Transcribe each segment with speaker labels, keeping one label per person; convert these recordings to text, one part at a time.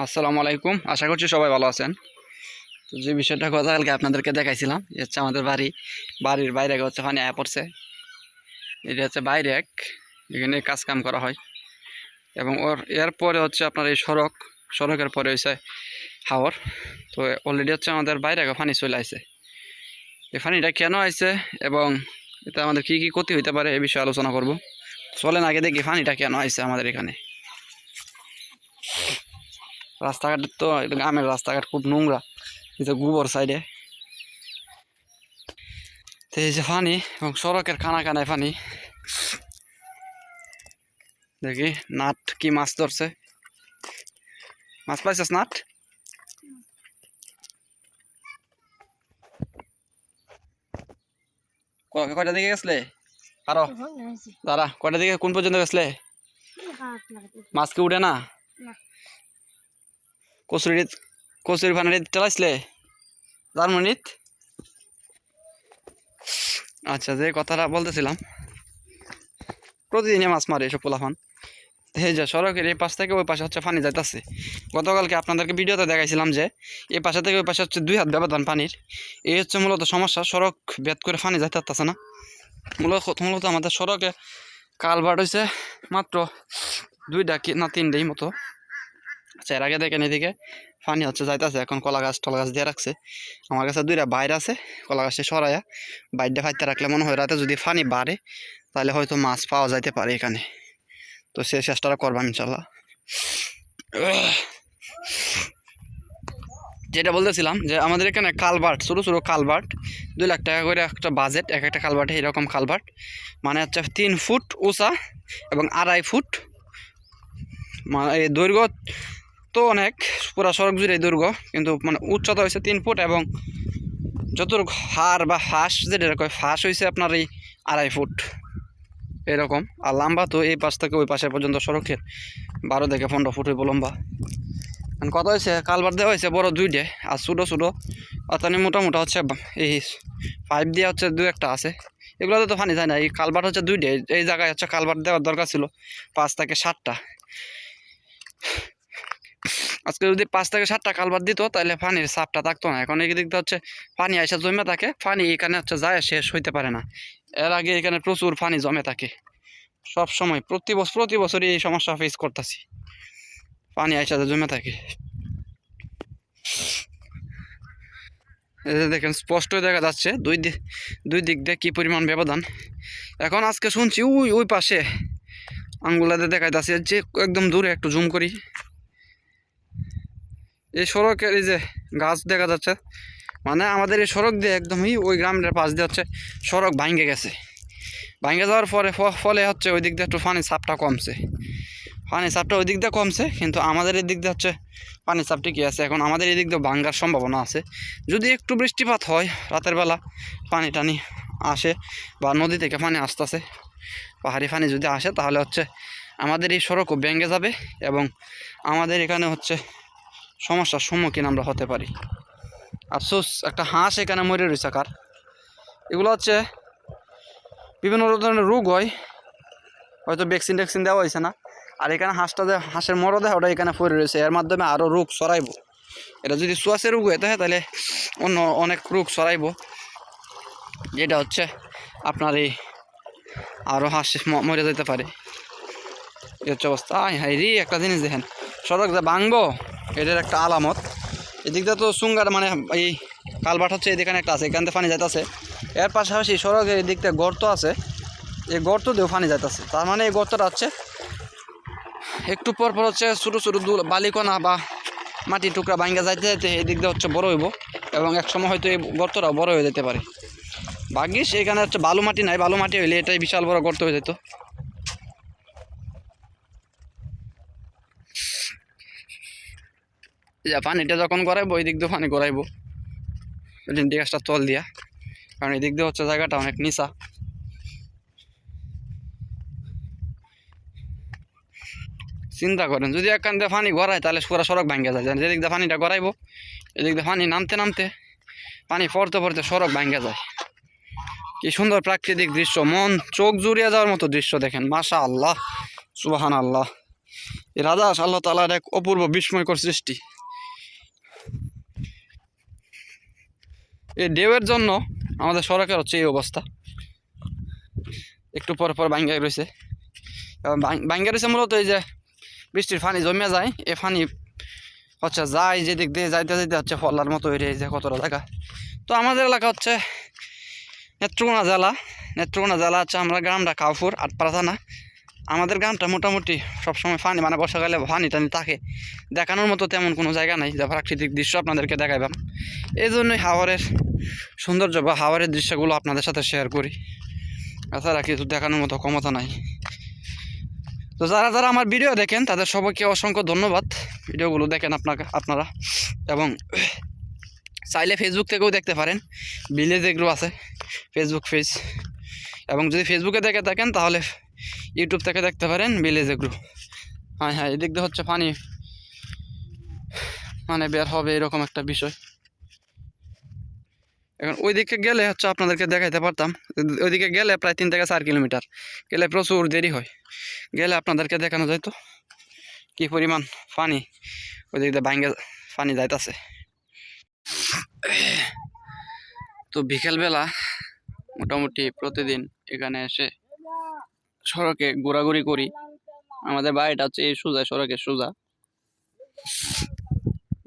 Speaker 1: আসসালামু আলাইকুম। আশা করছি সবাই ভালো আছেন। তো যে বিষয়টা গতকালকে আপনাদেরকে দেখাইছিলাম হচ্ছে আমাদের বাড়ি, বাড়ির বাইরে হচ্ছে পানি আয়া পড়ছে। এটা হচ্ছে বাইরে এক, এখানে কাজ কাম করা হয়। এবং ওর এরপরে হচ্ছে আপনার এই সড়ক, সড়কের পরে হচ্ছে হাওর। তো অলরেডি হচ্ছে আমাদের বাইরে পানি চলে আসছে এই পানিটা কেন আইছে এবং এটা আমাদের কি কি ক্ষতি হইতে পারে এ বিষয়ে আলোচনা করব। চলেন আগে দেখি পানিটা কেন আইছে আমাদের এখানে। রাস্তাঘাট তো এটা গ্রামের রাস্তাঘাট খুব নোংরা। যে গোবর সাইডে। তো এই যে পানি এবং সড়কের খানা খানায় পানি। দেখি নাট কি মাছ ধরছে। মাছ পাইছিস নাট? কয়টা দিকে গেছলে? আরও দাঁড়া কয়টা দিকে কোন পর্যন্ত গেছলে? মাছ কি উঠে না। কচুরি কচুরি ফানারি চালাইছিলে জার্মানিত আচ্ছা যে কথাটা বলতেছিলাম, প্রতিদিনই মাছ মারে এসব পোলাফান এই যে, সড়কের এই পাশ থেকে ওই পাশে হচ্ছে পানি যাইতেছে। গতকালকে আপনাদেরকে ভিডিওতে দেখাইছিলাম যে, এই পাশে থেকে ওই পাশে হচ্ছে দুই হাত ব্যবধান পানির। এই হচ্ছে মূলত সমস্যা, সড়ক ভেদ করে পানি যাইতে না। মূলত মূলত আমাদের সড়কে কালভার্ট হয়েছে মাত্র দুইটা কি না তিনটেই মতো। আচ্ছা এর আগে দেখেন এদিকে পানি হচ্ছে যাইতেছে, এখন কলা গাছ টলা গাছ দিয়ে রাখছে। আমার কাছে দুইটা বাইরে আছে, কলা গাছটা সরাইয়া বাইরটা ফাইতে রাখলে মনে হয় রাতে যদি পানি বাড়ে, তাহলে হয়তো মাছ পাওয়া যাইতে পারে এখানে। তো সে চেষ্টাটা করবাম ইনশাল্লাহ। যেটা বলতেছিলাম যে আমাদের এখানে কালভার্ট, ছোটো ছোটো কালভার্ট, দুই লাখ টাকা করে একটা বাজেট, এক একটা কালভার্টে এরকম কালভার্ট। মানে হচ্ছে তিন ফুট উঁচা এবং আড়াই ফুট মানে দৈর্ঘ্য তো অনেক, পুরা সড়ক জুড়ে দুর্গ, কিন্তু মানে উচ্চতা হয়েছে তিন ফুট এবং যতটুকু হার বা ফাঁস যেটা কয় ফাঁস হয়েছে আপনার এই আড়াই ফুট। এরকম। আর লম্বা তো এই পাশ থেকে ওই পাশে পর্যন্ত সড়কের। বারো থেকে পনেরো ফুট হইব লম্বা। এখন কত হয়েছে কালবার দেওয়া হয়েছে বড় দুইটে, আর ছোটো ছোটো অর্থাৎ মোটামোটা হচ্ছে এই পাইপ দিয়ে হচ্ছে দু একটা আছে। এগুলোতে তো পানি যায় না, এই কালবার হচ্ছে দুইটে, এই জায়গায় হচ্ছে কালবার দেওয়ার দরকার ছিল পাঁচ থেকে সাতটা। আজকে যদি পাঁচ থেকে সাতটা কালবার দিত, তাহলে পানির চাপটা থাকতো না। এখন এই দিকটা হচ্ছে পানি আইসা জমে থাকে, পানি এখানে হচ্ছে যায়, শেষ হইতে পারে না। এর আগে এখানে প্রচুর পানি জমে থাকে। সব সময়, প্রতি বছর প্রতি বছরই এই সমস্যা ফেস করতেছি। পানি আইসা জমে থাকে। দেখেন স্পষ্টই দেখা যাচ্ছে দুই দুই দিক দিয়ে কী পরিমাণ ব্যবধান। এখন আজকে শুনছি ওই ওই পাশে আঙ্গুলাতে দেখাইতেছে যে একদম দূরে একটু জুম করি। এই সড়কের এই যে গাছ দেখা যাচ্ছে মানে আমাদের এই সড়ক দিয়ে একদমই ওই গ্রামের পাশ দিয়ে হচ্ছে সড়ক ভাঙ্গে গেছে। ভাঙ্গে যাওয়ার পরে ফলে হচ্ছে ওই দিক দিয়ে একটু পানির চাপটা কমছে। পানির চাপটা ওই দিক দিয়ে কমছে, কিন্তু আমাদের এই দিক দিয়ে হচ্ছে পানির চাপ ঠিকই আছে। এখন আমাদের এই দিক দিয়ে ভাঙ্গার সম্ভাবনা আছে। যদি একটু বৃষ্টিপাত হয় রাতের বেলা, পানি টানি আসে বা নদী থেকে পানি আসতেছে, পাহাড়ি পানি যদি আসে, তাহলে হচ্ছে আমাদের এই সড়কও ভেঙে যাবে এবং আমাদের এখানে হচ্ছে সমস্যার সম্মুখীন আমরা হতে পারি। আফসোস, একটা হাঁস এখানে মরে রয়েছে কার। এগুলো হচ্ছে বিভিন্ন ধরনের রোগ হয়। হয়তো ভ্যাকসিন ট্যাকসিন দেওয়া হয়েছে না। আর এখানে হাঁসটা যে হাঁসের মরদেহ ওটা এখানে পড়ে রয়েছে। এর মাধ্যমে আরও রোগ ছড়াইব। এটা যদি সোয়াসের রোগ হয়ে থাকে, তাহলে অন্য অনেক রোগ ছড়াইব। যেটা হচ্ছে আপনার এই আরও হাঁস মরে যেতে পারে। এই হচ্ছে অবস্থা। আয় হাই রে, একটা জিনিস দেখেন। সড়ক যে ভাঙবো এটার একটা আলামত। এদিকটা তো সুঙ্গার মানে এই কালভার্ট হচ্ছে এদিকে একটা আছে, এখান থেকে পানি যাইতেছে। এর পাশাপাশি সড়কের এই দিকটা গর্ত আছে। এই গর্ত দিয়েও পানি যাইতেছে। তার মানে এই গর্তটা হচ্ছে একটু পর পর হচ্ছে ছোটো ছোটো দু বালিকণা বা মাটি টুকরা ভাঙ্গা যাইতে যাইতে এই দিক দিয়ে হচ্ছে বড় হইব এবং এক সময় হয়তো এই গর্তটাও বড় হয়ে যেতে পারে। ভাগ্যিস এখানে হচ্ছে বালু মাটি নাই। বালু মাটি হইলে এটাই বিশাল বড় গর্ত হয়ে যেত। পানিটা যখন গড়াইবো, ওই দিক দিয়ে পানি গড়াইবো। লিন্টি গাছটা তল দিয়া। কারণ এই দিক দিয়ে হচ্ছে জায়গাটা অনেক নিচা। চিন্তা করেন, যদি একখান দিয়ে পানি গড়ায় তাহলে পুরা সড়ক ভাঙ্গে যায়। যেদিক দিয়ে পানিটা গড়াইবো, এদিক দিয়ে পানি নামতে নামতে পানি পড়তে পড়তে সড়ক ভাঙ্গে যায়। কি সুন্দর প্রাকৃতিক দৃশ্য। মন, চোখ জুড়িয়ে যাওয়ার মতো দৃশ্য দেখেন। মাশা আল্লাহ সুবাহান আল্লাহ রাজাস আল্লাহ তালার এক অপূর্ব বিস্ময়কর সৃষ্টি। এই ঢেউয়ের জন্য আমাদের সড়কের হচ্ছে এই অবস্থা। একটু পর পর ভাঙ্গা রয়েছে। ভাঙ্গা রয়েছে মূলত এই যে বৃষ্টির পানি জমে যায়। এ পানি হচ্ছে যায় যেদিক দিয়ে যাইতে যাইতে হচ্ছে ফলার মতো হয়ে যায় কতটা জায়গা। তো আমাদের এলাকা হচ্ছে নেত্রকোনা জেলা। নেত্রকোনা জেলা হচ্ছে আমরা গ্রামটা কাউফুর আটপাড়া থানা। আমাদের গ্রামটা মোটামুটি সবসময় পানি মানে বর্ষাকালে পানি টানি থাকে। দেখানোর মতো তেমন কোনো জায়গা নাই, যা প্রাকৃতিক দৃশ্য আপনাদেরকে দেখাইবাম। এই জন্যই হাওয়ারের সৌন্দর্য বা হাওয়ারের দৃশ্যগুলো আপনাদের সাথে শেয়ার করি। তাছাড়া কিছু দেখানোর মতো ক্ষমতা নাই। তো যারা যারা আমার ভিডিও দেখেন, তাদের সবাইকে অসংখ্য ধন্যবাদ। ভিডিওগুলো দেখেন আপনাকে, আপনারা। এবং চাইলে ফেসবুক থেকেও দেখতে পারেন। ভিলেজ এগ্রো আছে ফেসবুক পেজ এবং যদি ফেসবুকে দেখে থাকেন, তাহলে ইউটিউব থেকে দেখতে পারেন ভিলেজ এগ্রো হ্যাঁ হ্যাঁ এদিক দিয়ে হচ্ছে পানি। মানে বের হবে এরকম একটা বিষয়। এখন ওইদিকে গেলে হচ্ছে আপনাদেরকে দেখাইতে পারতাম। ওইদিকে গেলে প্রায় তিন থেকে চার কিলোমিটার। গেলে প্রচুর দেরি হয়। গেলে আপনাদেরকে দেখানো যায় তো? কি পরিমাণ পানি? ওইদিক দিয়ে ভাঙ্গে পানি যাইতাছে। তো বিকেলবেলা মোটামুটি প্রতিদিন এখানে এসে সড়কে ঘোরাঘুরি করি। আমাদের বাড়িটা হচ্ছে এই সোজা, সড়কের সোজা।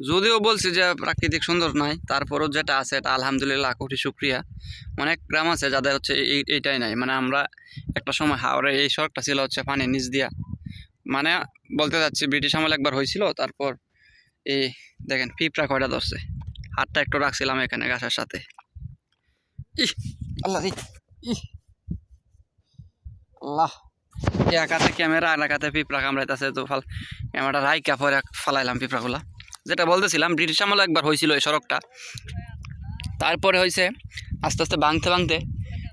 Speaker 1: যদিও বলছি যে প্রাকৃতিক সুন্দর নাই, তারপরও যেটা আছে এটা আলহামদুলিল্লাহ কোটি শুক্রিয়া। অনেক গ্রাম আছে যাদের হচ্ছে এই, এইটাই নাই। মানে আমরা একটা সময় হাওড়ে এই সড়কটা ছিল হচ্ছে পানির নিচ দিয়া। মানে বলতে যাচ্ছি ব্রিটিশ আমল একবার হয়েছিল, তারপর এই দেখেন পিঁপড়া কয়টা ধরছে। হাতটা একটু রাখছিলাম এখানে গাছের সাথে। ই আল্লাহ ইহ। আল্লাহ। একাতে ক্যামেরা আর একাতে পিঁপড়া কামড়াইতেছে তো ফাল ক্যামেরাটা রাইকা পরে ফালাইলাম পিঁপড়াগুলা। যেটা বলতেছিলাম, ব্রিটিশ আমলে একবার হয়েছিল এই সড়কটা। তারপরে হয়েছে আস্তে আস্তে ভাঙতে ভাঙতে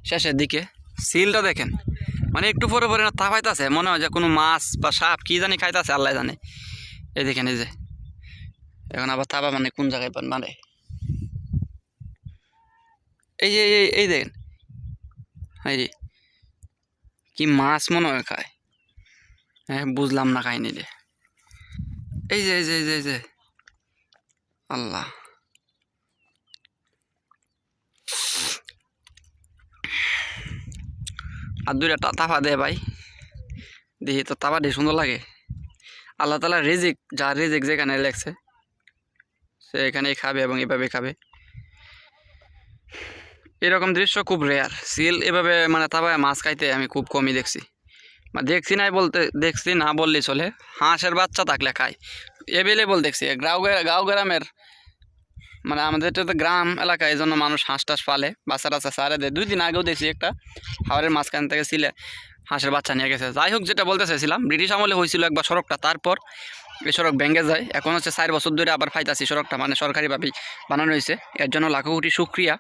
Speaker 1: শেষের দিকে সিলটা দেখেন। মানে একটু পরে পরে না তাপাইতেছে, মনে হয় যে কোনো মাছ বা সাপ, কী জানি খাইতেছে, আল্লাহ জানে। এই দেখেন, এই যে। এখন আবার থাবা মানে কোন জায়গায় পান মানে। এই যে, এই দেখেন। হ্যাঁ কি মাছ মনে হয় খায়? হ্যাঁ বুঝলাম না খাইনি রে এই যে এই যে এই যে এই যে। আল্লাহ। আর দুইটা তাফা দে ভাই। দেখি তো তাফা দিয়ে সুন্দর লাগে। আল্লাহ তালা রিজিক যা রিজিক যেখানে লেখছে, সে এখানেই খাবে এবং এভাবে খাবে। এরকম দৃশ্য খুব রেয়ার সিল এভাবে মানে তারপরে মাছ খাইতে আমি খুব কমই দেখছি। দেখছি নাই বলতে, দেখছি না বললেই চলে। হাঁসের বাচ্চা থাকলে খায়। এভেলেবল দেখছি। গাঁও গ্রা- গাঁও গ্রামের মানে আমাদের তো গ্রাম এলাকা, এই জন্য মানুষ হাঁস টাস পালে বাচ্চা টাচ্চা সারে দেয়। দুই দিন আগেও দেখছি একটা হাওড়ের মাঝখান থেকে ছিলে হাঁসের বাচ্চা নিয়ে গেছে। যাই হোক, যেটা বলতে চাইছিলাম ব্রিটিশ আমলে হয়েছিল একবার সড়কটা, তারপর এই সড়ক ভেঙে যায়। এখন হচ্ছে চার বছর ধরে আবার ফাইতাছি সড়কটা মানে সরকারিভাবেই বানানো হয়েছে। এর জন্য লাখো কোটি শুক্রিয়া।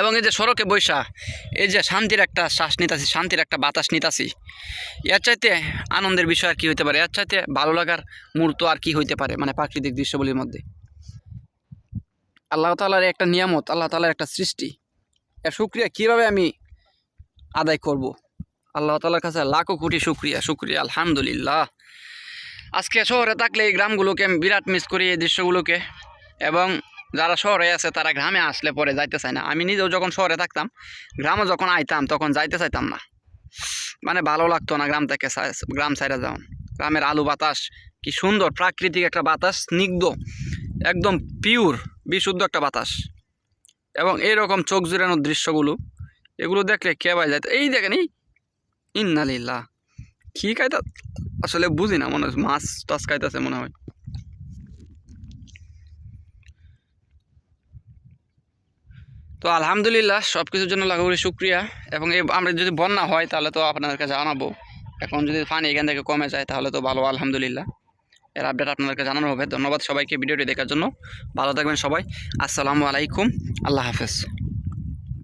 Speaker 1: এবং এই যে সড়কে বৈশা, এই যে শান্তির একটা শ্বাস নিতাছি, শান্তির একটা বাতাস নিতাছি, এর চাইতে আনন্দের বিষয় আর কী হইতে পারে? এর চাইতে ভালো লাগার মুহূর্ত আর কি হইতে পারে? মানে প্রাকৃতিক দৃশ্যগুলির মধ্যে। আল্লাহ তালার একটা নিয়ামত, আল্লাহ তালার একটা সৃষ্টি। এর শুক্রিয়া কীভাবে আমি আদায় করব? আল্লাহ তালার কাছে লাখো কোটি শুক্রিয়া শুক্রিয়া আলহামদুলিল্লাহ। আজকে শহরে থাকলে এই গ্রামগুলোকে আমি বিরাট মিস করি, এই দৃশ্যগুলোকে। এবং যারা শহরে আছে, তারা গ্রামে আসলে পরে যাইতে চায় না। আমি নিজেও যখন শহরে থাকতাম, গ্রামে যখন আইতাম, তখন যাইতে চাইতাম না। মানে ভালো লাগতো না গ্রাম থেকে গ্রাম সাইডে যাওয়ান। গ্রামের আলু বাতাস, কি সুন্দর প্রাকৃতিক একটা বাতাস, স্নিগ্ধ, একদম পিওর বিশুদ্ধ একটা বাতাস। এবং এইরকম চোখ জুড়ানোর দৃশ্যগুলো, এগুলো দেখলে কে ভাই যাইতে? এই দেখেন, এই ইন্নালিল্লাহ, কি খাইতা আসলে বুঝি না, মনে হয় মাছ টাছ খাইতেছে মনে হয়। তো আলহামদুলিল্লাহ সব কিছুর জন্য লাগাবো শুক্রিয়া। এবং এই আমরা যদি বন্যা হয়, তাহলে তো আপনাদেরকে জানাব। এখন যদি পানি এখান থেকে কমে যায়, তাহলে তো ভালো, আলহামদুলিল্লাহ। এর আপডেট আপনাদেরকে জানানো হবে। ধন্যবাদ সবাইকে ভিডিওটি দেখার জন্য। ভালো থাকবেন সবাই। আসসালামু আলাইকুম। আল্লাহ হাফেজ।